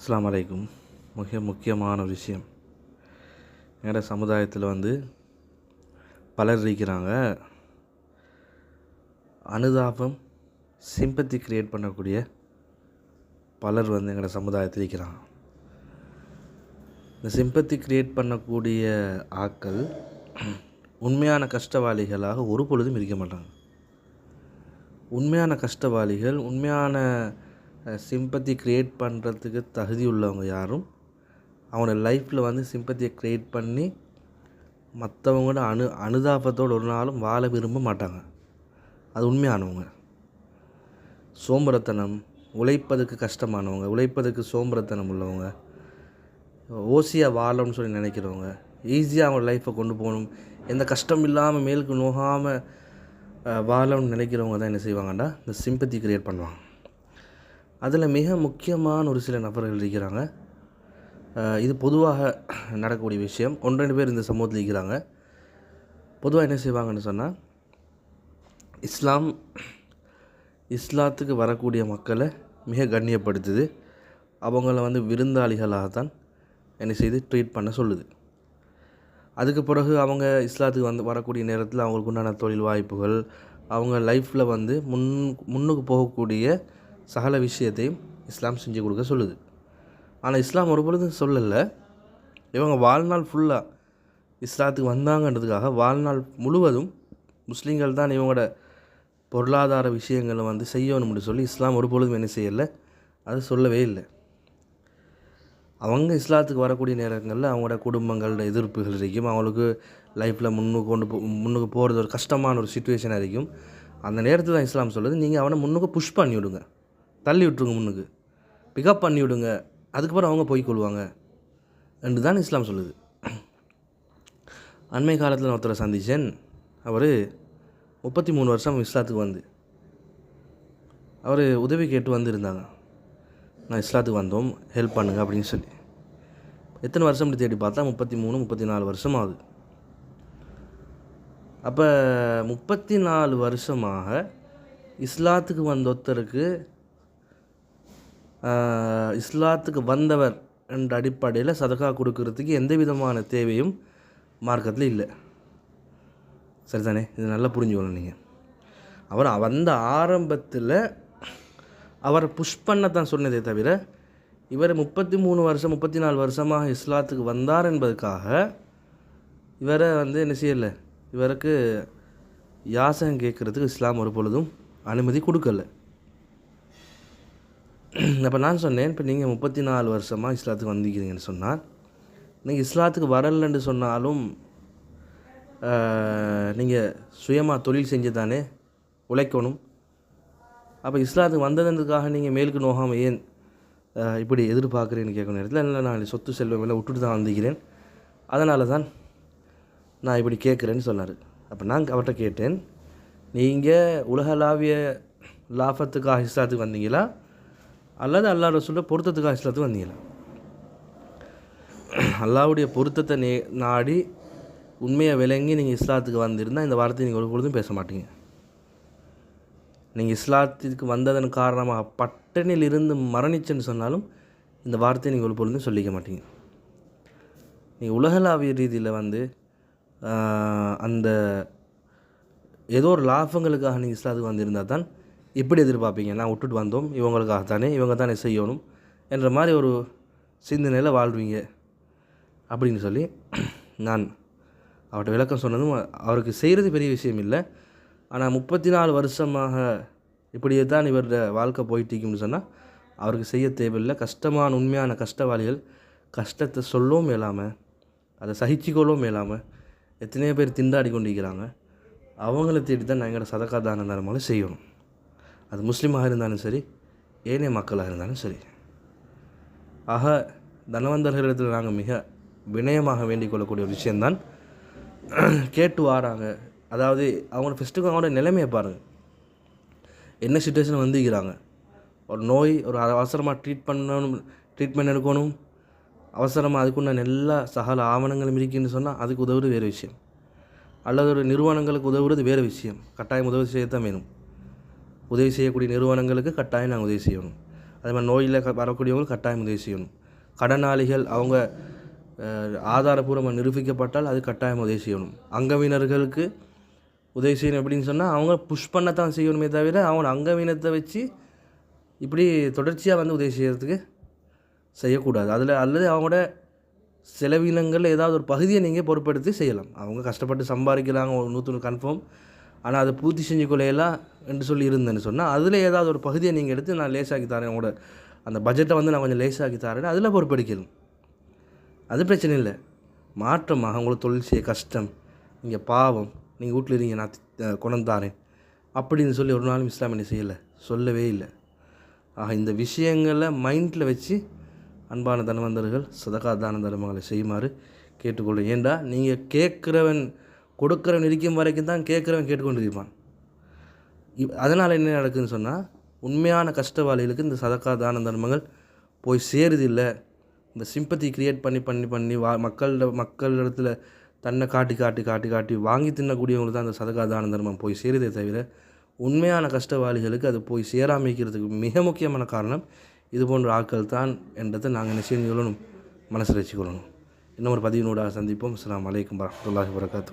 அஸ்லாம் வலைக்கும் மிக முக்கியமான விஷயம். எங்களோட சமுதாயத்தில் வந்து பலர் இருக்கிறாங்க. அனுதாபம் சிம்பத்தி கிரியேட் பண்ணக்கூடிய பலர் வந்து எங்களோட சமுதாயத்தில் இருக்கிறாங்க. இந்த சிம்பத்தி கிரியேட் பண்ணக்கூடிய ஆட்கள் உண்மையான கஷ்டவாளிகளாக ஒரு பொழுதும் இருக்க மாட்டாங்க. உண்மையான கஷ்டவாளிகள் உண்மையான சிம்பத்தி க்ரியேட் பண்ணுறதுக்கு தகுதி உள்ளவங்க யாரும் அவங்களோட லைஃப்பில் வந்து சிம்பத்தியை க்ரியேட் பண்ணி மற்றவங்களோட அனு அனுதாபத்தோடு ஒரு நாளும் வாழ விரும்ப மாட்டாங்க. அது உண்மையானவங்க. சோம்பரத்தனம் உழைப்பதுக்கு கஷ்டமானவங்க உழைப்பதுக்கு சோம்பரத்தனம் உள்ளவங்க ஓசியாக வாழணும்னு சொல்லி நினைக்கிறவங்க ஈஸியாக அவங்க லைஃப்பை கொண்டு போகணும் எந்த கஷ்டம் இல்லாமல் மேலுக்கு நோகாமல் வாழணும்னு நினைக்கிறவங்க தான் என்ன செய்வாங்கன்னா இந்த சிம்பத்தி க்ரியேட் பண்ணுவாங்க. அதில் மிக முக்கியமான ஒரு சில நபர்கள் இருக்கிறாங்க. இது பொதுவாக நடக்கக்கூடிய விஷயம். ஒன்று ரெண்டு பேர் இந்த சமூகத்தில் இருக்கிறாங்க. பொதுவாக என்ன செய்வாங்கன்னு சொன்னால் இஸ்லாம் இஸ்லாத்துக்கு வரக்கூடிய மக்களை மிக கண்ணியப்படுத்துது. அவங்கள வந்து விருந்தாளிகளாகத்தான் என்ன செய்து ட்ரீட் பண்ண சொல்லுது. அதுக்கு பிறகு அவங்க இஸ்லாத்துக்கு வந்து வரக்கூடிய நேரத்தில் அவங்களுக்கு உண்டான தொழில் வாய்ப்புகள் அவங்க லைஃப்பில் வந்து முன் முன்னுக்கு போகக்கூடிய சகல விஷயத்தையும் இஸ்லாம் செஞ்சு கொடுக்க சொல்லுது. ஆனால் இஸ்லாம் ஒரு பொழுதும் சொல்லலை. இவங்க வாழ்நாள் ஃபுல்லாக இஸ்லாத்துக்கு வந்தாங்கன்றதுக்காக வாழ்நாள் முழுவதும் முஸ்லீம்கள் தான் இவங்களோட பொருளாதார விஷயங்களை வந்து செய்யணும்னு சொல்லி இஸ்லாம் ஒரு பொழுதும் என்ன செய்யலை? அது சொல்லவே இல்லை. அவங்க இஸ்லாத்துக்கு வரக்கூடிய நேரங்களில் அவங்களோட குடும்பங்களோட எதிர்ப்புகள் இருக்கும் அவங்களுக்கு லைஃப்பில் முன்னுக்கு கொண்டு போ முன்னுக்கு போகிறது ஒரு கஷ்டமான ஒரு சுச்சுவேஷனாக இருக்கும் அந்த நேரத்தில் தான் இஸ்லாம் சொல்லுது. நீங்கள் அவனை முன்னுக்கு புஷ் பண்ணி விடுங்க தள்ளி விட்ருங்க முன்னுக்கு. பிக்கப் பண்ணி விடுங்க. அதுக்கப்புறம் அவங்க போய் கொள்வாங்க. என்று தான் இஸ்லாம் சொல்லுது. அண்மை காலத்தில் நான் ஒருத்தரை சந்தித்தேன் அவர் முப்பத்தி மூணு வருஷம் இஸ்லாத்துக்கு வந்து. அவர் உதவி கேட்டு வந்திருந்தாங்க. நான் இஸ்லாத்துக்கு வந்தோம். ஹெல்ப் பண்ணுங்க அப்படின்னு சொல்லி. எத்தனை வருஷம் தேடி பார்த்தா? முப்பத்தி மூணு முப்பத்தி நாலு வருஷம் ஆகுது. அப்போ முப்பத்தி நாலு வருஷமாக இஸ்லாத்துக்கு வந்த ஒருத்தருக்கு இஸ்லாத்துக்கு வந்தவர் என்ற அடிப்படையில் சதகா கொடுக்கறதுக்கு எந்த விதமான தேவையும் மார்க்கத்தில் இல்லை. சரிதானே? இது நல்லா புரிஞ்சுக்கணும் நீங்கள் அவர் வந்த ஆரம்பத்தில் அவரை புஷ் பண்ணத்தான் சொன்னதே தவிர இவர் முப்பத்தி மூணு வருஷம் முப்பத்தி நாலு வருஷமாக இஸ்லாத்துக்கு வந்தார் என்பதற்காக இவரை வந்து என்ன செய்யலை? இவருக்கு யாசகம் கேட்குறதுக்கு இஸ்லாம் ஒரு பொழுதும் அனுமதி கொடுக்கல. அப்போ நான் சொன்னேன் இப்போ நீங்கள் முப்பத்தி நாலு வருஷமாக இஸ்லாத்துக்கு வந்திருக்கிறீங்கன்னு சொன்னால் நீங்கள் இஸ்லாத்துக்கு வரலன்னு சொன்னாலும் நீங்கள் சுயமாக தொழில் செஞ்சு தானே உழைக்கணும். அப்போ இஸ்லாத்துக்கு வந்ததுக்காக நீங்கள் மேலுக்கு நோகாமல் ஏன் இப்படி எதிர்பார்க்குறேன்னு கேட்கணும் இடத்துல இல்லை நான் சொத்து செல்வம் எல்லாம் விட்டுட்டு தான் வந்திருக்கிறேன். அதனால தான் நான் இப்படி கேட்குறேன்னு சொன்னார். அப்போ நான் அவர்கிட்ட கேட்டேன் நீங்கள் உலகளாவிய லாபத்துக்காக இஸ்லாத்துக்கு வந்தீங்களா? அல்லது அல்லா ரசூலை பொருத்தத்துக்காக இஸ்லாத்துக்கு வந்தீங்களா? அல்லாவுடைய பொருத்தத்தை நே நாடி உண்மையை விளங்கி நீங்கள் இஸ்லாத்துக்கு வந்திருந்தால் இந்த வார்த்தையை நீங்கள் ஒரு பொழுதும் பேச மாட்டீங்க. நீங்கள் இஸ்லாத்திற்கு வந்ததன் காரணமாக பட்டணில் இருந்து மரணிச்சேன்னு சொன்னாலும் இந்த வார்த்தையை நீங்கள் ஒரு பொழுதும் சொல்லிக்க மாட்டீங்க. நீங்கள் உலகளாவிய ரீதியில் வந்து அந்த ஏதோ ஒரு லாபங்களுக்காக நீங்கள் இஸ்லாத்துக்கு வந்திருந்தால் தான் எப்படி எதிர்பார்ப்பீங்க? நான் விட்டுட்டு வந்தோம். இவங்களுக்காக தானே இவங்க தானே செய்யணும் என்ற மாதிரி ஒரு சிந்தனையில் வாழ்வீங்க. அப்படின்னு சொல்லி நான் அவர்கிட்ட விளக்கம் சொன்னதும் அவருக்கு செய்கிறது பெரிய விஷயம் இல்லை. ஆனால் முப்பத்தி நாலு வருஷமாக இப்படியே தான் இவரோட வாழ்க்கை போயிட்டிருக்கும்னு சொன்னால் அவருக்கு செய்ய தேவையில்லை. கஷ்டமான உண்மையான கஷ்டவாளிகள் கஷ்டத்தை சொல்லவும் மேலாமல் அதை சகிச்சுக்கொள்ளவும் மேலாமல் எத்தனையோ பேர் திண்டாடி கொண்டிருக்கிறாங்க. அவங்கள தேடி தான் நாங்கள் சதக்கா தான நேரமாலும் செய்யணும். அது முஸ்லீமாக இருந்தாலும் சரி ஏனைய மக்களாக இருந்தாலும் சரி. ஆக தனவந்தர்களிடத்தில் நாங்கள் மிக வினயமாக வேண்டிக் கொள்ளக்கூடிய ஒரு விஷயந்தான் கேட்டு வாராங்க. அதாவது அவங்க ஃபஸ்ட்டுக்கு அவங்களோட நிலைமையை பாருங்கள் என்ன சுச்சுவேஷன் வந்துக்கிறாங்க ஒரு நோய் ஒரு அவசரமாக ட்ரீட் பண்ணணும் ட்ரீட்மெண்ட் எடுக்கணும். அவசரமாக அதுக்குண்டான எல்லா சகல ஆவணங்களும் இருக்குன்னு சொன்னால் அதுக்கு உதவுறது வேறு விஷயம். அல்லது ஒரு நிறுவனங்களுக்கு உதவுறது வேறு விஷயம். கட்டாயம் உதவி செய்யத்தான் வேணும். உதவி செய்யக்கூடிய நிறுவனங்களுக்கு கட்டாயம் நாங்கள் உதவி செய்யணும். அதே மாதிரி நோயில் க கட்டாயம் உதவி செய்யணும். கடனாளிகள் அவங்க ஆதாரபூர்வமாக நிரூபிக்கப்பட்டால் அது கட்டாயம் உதவி செய்யணும். அங்கவினர்களுக்கு உதவி செய்யணும் அப்படின்னு சொன்னால் அவங்க புஷ் பண்ணத்தான் செய்யணுமே தவிர அவங்க அங்கவீனத்தை வச்சு இப்படி தொடர்ச்சியாக வந்து உதவி செய்கிறதுக்கு செய்யக்கூடாது. அதில் அல்லது அவங்களோட செலவினங்களில் ஏதாவது ஒரு பகுதியை நீங்கள் பொறுப்படுத்தி செய்யலாம். அவங்க கஷ்டப்பட்டு சம்பாதிக்கிறாங்க ஒரு நூற்று கன்ஃபார்ம் ஆனால் அதை பூர்த்தி செஞ்சு கொள்ளையெல்லாம் என்று சொல்லி இருந்தேன்னு சொன்னால் அதில் ஏதாவது ஒரு பகுதியை நீங்கள் எடுத்து நான் லேசாக்கி தரேன் உங்களோட அந்த பட்ஜெட்டை வந்து நான் கொஞ்சம் லேசாக்கி தரேன் அதில் பொறுப்பெடுக்கணும். அது பிரச்சனை இல்லை. மாற்றமாக உங்களுக்கு தொழில் செய்ய கஷ்டம். நீங்கள் பாவம். நீங்கள் வீட்டில் இருங்க நான் தி- கொண்டு தாரேன். அப்படின்னு சொல்லி ஒரு நாளும் இஸ்லாம் என்ன செய்யலை. சொல்லவே இல்லை. ஆக இந்த விஷயங்களை மைண்டில் வச்சு அன்பான தனவந்தர்கள் சதகா தான தர்மங்களை செய்யுமாறு கேட்டுக்கொள்கிறேன். ஏண்டா நீங்கள் கேட்குறவன் கொடுக்குறவன் இருக்கும் வரைக்கும் தான் கேட்குறவன் கேட்டுக்கொண்டு இருப்பான் அதனால் என்ன நடக்குதுன்னு சொன்னால் உண்மையான கஷ்டவாளிகளுக்கு இந்த சதக்கா தான தர்மங்கள் போய் சேருதில்லை இந்த சிம்பத்தி கிரியேட் பண்ணி பண்ணி பண்ணி வா மக்கள்கிட்ட மக்கள் இடத்துல தன்னை காட்டி காட்டி காட்டி காட்டி வாங்கி தின்னக்கூடியவங்களுக்கு தான் அந்த சதக்கா தான தர்மம் போய் சேருதே தவிர உண்மையான கஷ்டவாளிகளுக்கு அது போய் சேராமிக்கிறதுக்கு மிக முக்கியமான காரணம் இது போன்ற ஆட்கள் தான் என்றதை நாங்கள் நிச்சயம் சொல்லணும் மனசில் வச்சுக்கொள்ளணும். இன்னும் ஒரு பதிவினூடாக சந்திப்போம். அஸ்லாம் வலைக்கம் வரமத்துல்லாஹி வரகாத்து